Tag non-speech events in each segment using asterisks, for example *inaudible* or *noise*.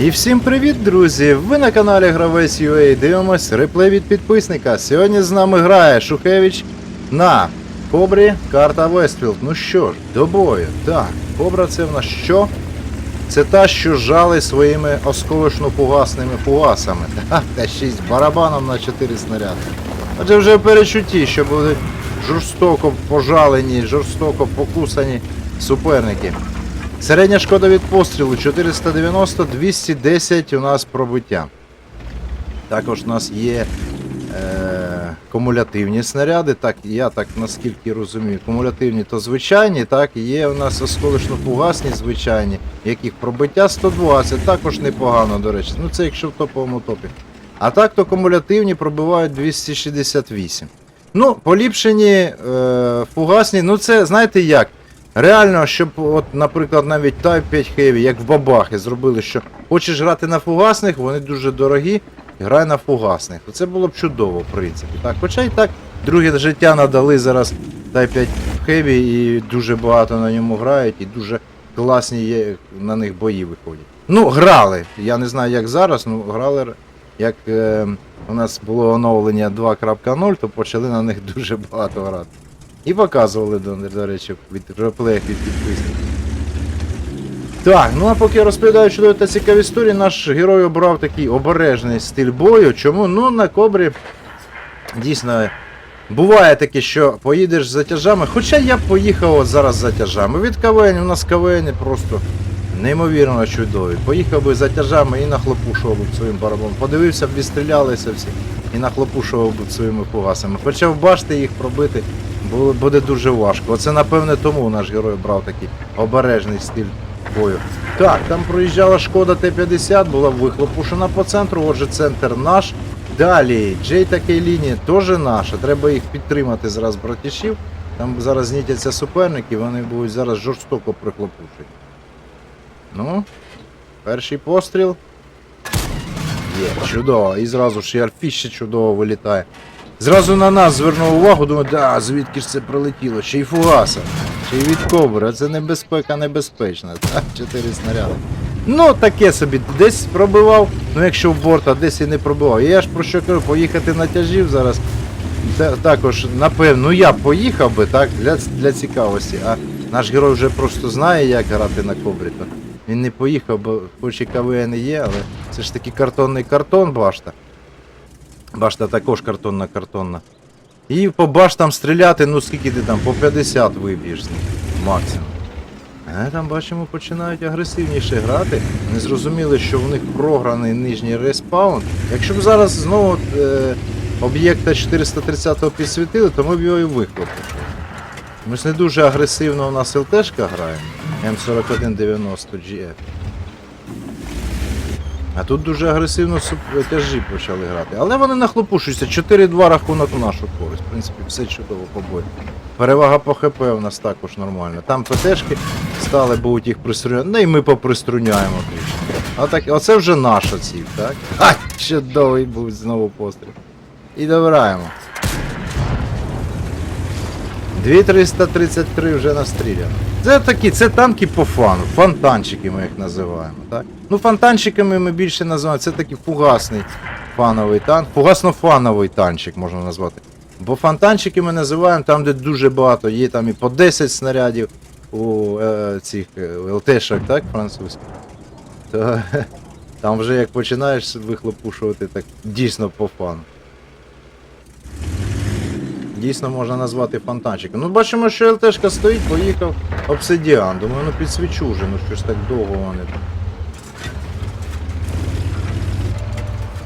І всім привіт, друзі! Ви на каналі Гравець UA дивимось реплей від підписника. Сьогодні з нами грає Шухевич на Кобрі карта Вестфілд. Ну що ж, до бою. Так, Кобра це в нас що? Це та, що жали своїми осколочно-фугасними фугасами. *laughs* Та, та ще з барабаном на 4 снаряди. Отже, вже в перечутті, що будуть жорстоко пожалені, жорстоко покусані суперники. Середня шкода від пострілу 490, 210 у нас пробиття. Також у нас є е, кумулятивні снаряди. Так, я так наскільки розумію, кумулятивні то звичайні, так, є у нас осколочно-фугасні звичайні, яких пробиття 120, також непогано, до речі. Ну це якщо в топовому топі. А так то кумулятивні пробивають 268. Ну, поліпшені е, фугасні, ну це знаєте як? Реально, щоб, от, наприклад, навіть Type 5 Heavy, як в бабахи, зробили, що хочеш грати на фугасних, вони дуже дорогі, грай на фугасних. Це було б чудово, в принципі. Так, хоча і так, друге життя надали зараз Type 5 Heavy і дуже багато на ньому грають, і дуже класні є, на них бої виходять. Ну, грали. Я не знаю, як зараз, ну грали. Як е, у нас було оновлення 2.0, то почали на них *laughs* дуже багато грати. І показували, до, речі, від реплеях від підписників. Так, ну а поки я розповідаю чудові та цікаві історії, наш герой обрав такий обережний стиль бою. Чому? Ну, на кобрі дійсно буває таке, що поїдеш з затяжами. Хоча я б поїхав зараз з затяжами. Від КВН, у нас КВН просто неймовірно чудові. Поїхав би з затяжами і нахлопушував б своїм барабаном. Подивився б, відстрілялися всі і нахлопушував би своїми фугасами. Хоча в башти їх пробити буде дуже важко. Оце напевне тому наш герой брав такий обережний стиль бою. Так, там проїжджала шкода Т-50, була вихлопушена по центру, отже, центр наш. Далі, Джей та Кейліні теж наша. Треба їх підтримати зараз братішів. Там зараз знітяться суперники, вони будуть зараз жорстоко прихлопушені. Ну, перший постріл. Є, чудово. І зразу ж і Альфіш чудово вилітає. Зразу на нас звернув увагу, думаю, да, звідки ж це прилетіло? Ще й фугаса, ще й від кобри, а це небезпека небезпечна. Так, чотири снаряди. Ну, таке собі, десь пробивав, ну якщо в борт, а десь і не пробивав. Я ж про що кажу, поїхати на тяжів зараз. Та, також, напевно, ну я поїхав би, так, для, для цікавості. А наш герой вже просто знає, як грати на кобрі. Він не поїхав, бо хоч і КВН є, але це ж таки картонний картон башта. Башта також картонна картонна. І по баштам стріляти, ну скільки ти там, по 50 виб'єш з них максимум. А там бачимо, починають агресивніше грати. Не зрозуміли, що в них програний нижній респаун. Якщо б зараз знову е, об'єкта 430-го підсвітили, то ми б його і вихлопили. Ми ж не дуже агресивно у нас ЛТшка граємо. М4190 GF. А тут дуже агресивно тяжі почали грати. Але вони нахлопушуються. 4-2 рахунок в нашу користь. В принципі, все чудово по бою. Перевага по ХП у нас також нормально. Там ПТшки стали, будуть їх приструняти. Ну і ми поприструняємо трішки. А так, оце вже наша ціль, так? *laughs* А, чудовий був знову постріл. І добираємо. 2333 вже настріляно. Це такі, це танки по фану, фонтанчики ми їх називаємо, так? Ну, фонтанчиками ми більше називаємо, це такий фугасний фановий танк, фугасно-фановий танчик можна назвати. Бо фонтанчики ми називаємо там, де дуже багато, є там і по 10 снарядів у е, цих е, ЛТшок, так, французьких. То *laughs* там вже як починаєш вихлопушувати, так дійсно по фану. Дійсно можна назвати фонтанчиком. Ну бачимо, що ЛТшка стоїть, поїхав обсидіан. Думаю, ну підсвічу вже, ну щось так довго вони. там.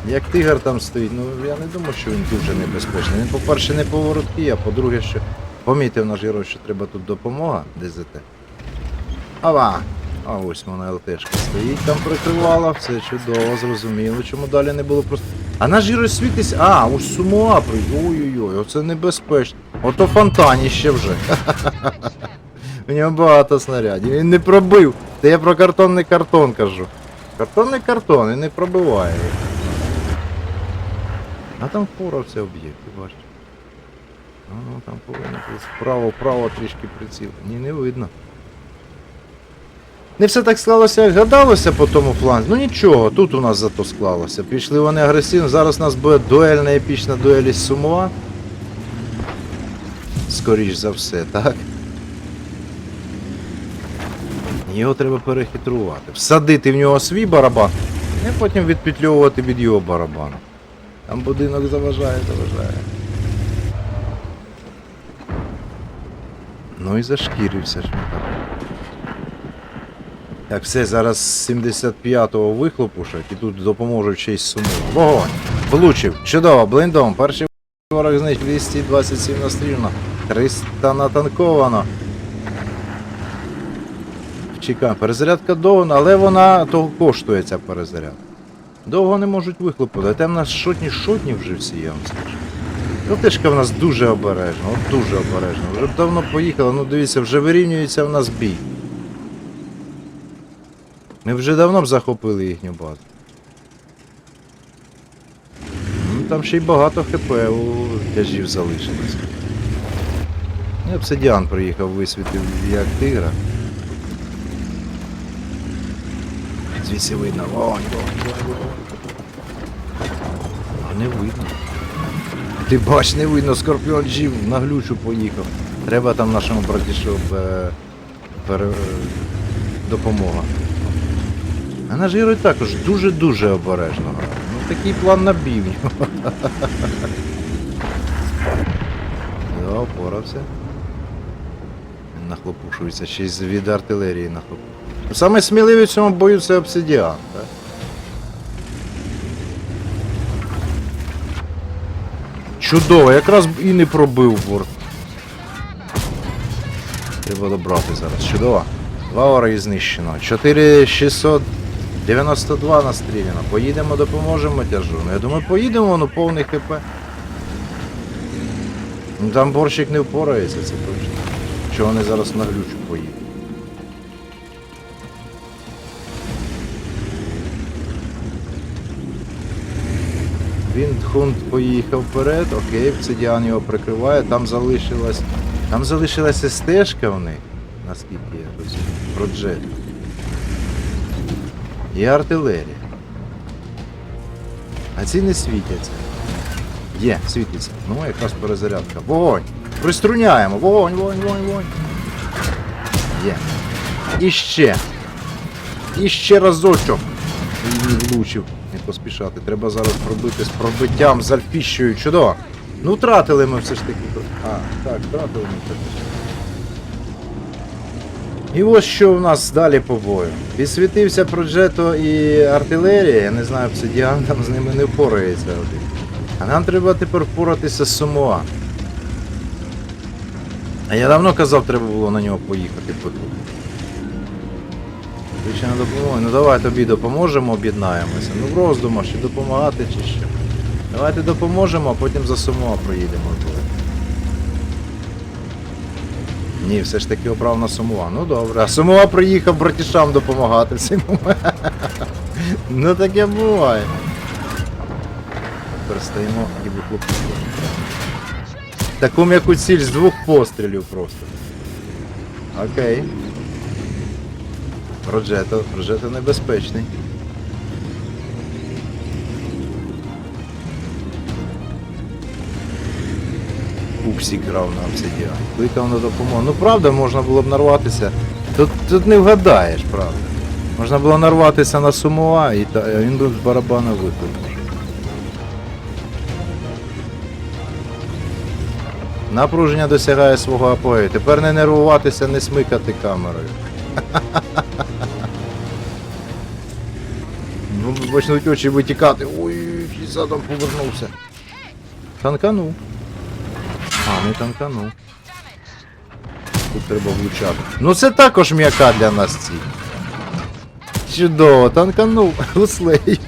Як тигр там стоїть, ну я не думаю, що він дуже небезпечний. Він, по-перше, не повороткий, а по-друге, що помітив наш герой, що треба тут допомога ДЗТ. Ава! А ось вона ЛТшка стоїть, там прикривала, все чудово, зрозуміло, чому далі не було просто. А наш герой світиться. А, ось сумуа при. Ой-ой-ой, оце небезпечно. Ото фонтаніще вже. *laughs* У нього багато снарядів. Він не пробив. Та я про картонний картон кажу. Картонний картон, він не пробиває. А там впорався об'єкт, ти бачиш. А ну там повинен бути вправо, вправо трішки приціл. Ні, не видно. Не все так склалося, як гадалося по тому фланзі. Ну нічого, тут у нас зато склалося. Пішли вони агресивно. Зараз у нас буде дуельна епічна дуель із Сумуа. Скоріш за все, так? Його треба перехитрувати. Всадити в нього свій барабан, і потім відпетльовувати від його барабану. Там будинок заважає, заважає. Ну і зашкірився ж так. Так, все, зараз з 75-го вихлопушать і тут допоможуть ще й суму. Вогонь! Влучив! Чудово, блиндом. Перший ворог знищив 227 настріляно, 300 натанковано. Чекаємо, перезарядка довго, але вона того коштує ця перезарядка. Довго не можуть вихлопити. Там в нас шотні шотні вже всі, я вам скажу. ЛТшка в нас дуже обережна, от дуже обережна. Вже б давно поїхала, ну дивіться, вже вирівнюється в нас бій. Ми вже давно б захопили їхню базу. Ну, там ще й багато ХП у тяжів залишилось. Обсидіан приїхав, висвітив як тигра. Звідси видно. Вогонь, вогонь, вогонь, вогонь. А не видно. Ти бач, не видно, скорпіон жив, на глючу поїхав. Треба там нашому братішу е, пере, е, допомога. А наш герой також дуже-дуже обережно. Ну такий план набів *laughs* його. Да, опорався. Він нахлопушується, ще й від артилерії нахлопушується. Саме сміливий в цьому бою це обсидіан, так? Чудово, якраз і не пробив борт. Треба добрати зараз. Чудово. Два вороги знищено. 4692 настріляно. Поїдемо, допоможемо тяжу. Ну я думаю, поїдемо, ну повний хп. Там борщик не впорається, це точно. Що вони зараз на глючу поїдуть. Він хунт поїхав вперед, окей, обсидіан його прикриває, там залишилась. Там залишилася стежка в них, наскільки я розумію, проджет. І артилерія. А ці не світяться. Є, світиться. Ну, якраз перезарядка. Вогонь! Приструняємо! Вогонь, вогонь, вогонь, вогонь. Є. І ще. І ще разочок. І влучив. Не поспішати. Треба зараз пробити з пробиттям з альфіщею. Чудово. Ну втратили ми все ж таки. А, так, втратили ми. І ось що в нас далі по бою. Підсвітився проджето і артилерія, я не знаю, обсидіан там з ними не впорається. А нам треба тепер впоратися з Сумуа. А я давно казав, треба було на нього поїхати по тут. Ще не допомогли. Ну давай тобі допоможемо, об'єднаємося. Ну в роздумах, чи допомагати, чи що. Давайте допоможемо, а потім за Сумуа проїдемо. Ні, все ж таки обрав на Сумуа. Ну добре. А Сумуа приїхав братішам допомагати цим. *laughs* ну таке буває. Тепер стоїмо і вихлопуємо. Таку м'яку ціль з двох пострілів просто. Окей. Проджето, Проджето небезпечний. Пупсік грав на обсидіан. Кликав на допомогу. Ну правда, можна було б нарватися. Тут, тут не вгадаєш, правда. Можна було нарватися на Сумуа і та, він би з барабана викликав. Напруження досягає свого апогею. Тепер не нервуватися, не смикати камерою. *laughs* Ну, почнуть очі витікати. Ой, задом повернувся. Танканув. А, не танканув. Тут треба влучати. Ну це також м'яка для нас ціль. Чудово, танканув *laughs* гуслею.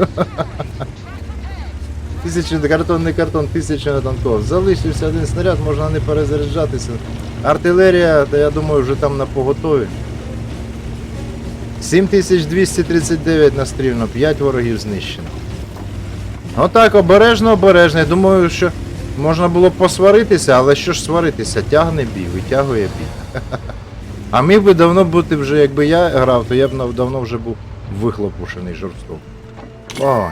Тисячу картон, не картон, тисячу не танков. Залишився один снаряд, можна не перезаряджатися. Артилерія, та я думаю, вже там на поготові. 7239 настрільно, 5 ворогів знищено. Отак, обережно, обережно. Я думаю, що можна було посваритися, але що ж сваритися? Тягне бій, витягує бій. А міг би давно бути вже, якби я грав, то я б давно вже був вихлопушений жорстоко. О.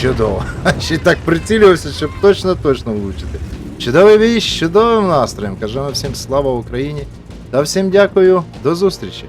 Чудово. *laughs* Ще й так прицілювався, щоб точно-точно влучити. Чудовий бій з чудовим настроєм. Кажемо всім слава Україні. Та всім дякую. До зустрічі.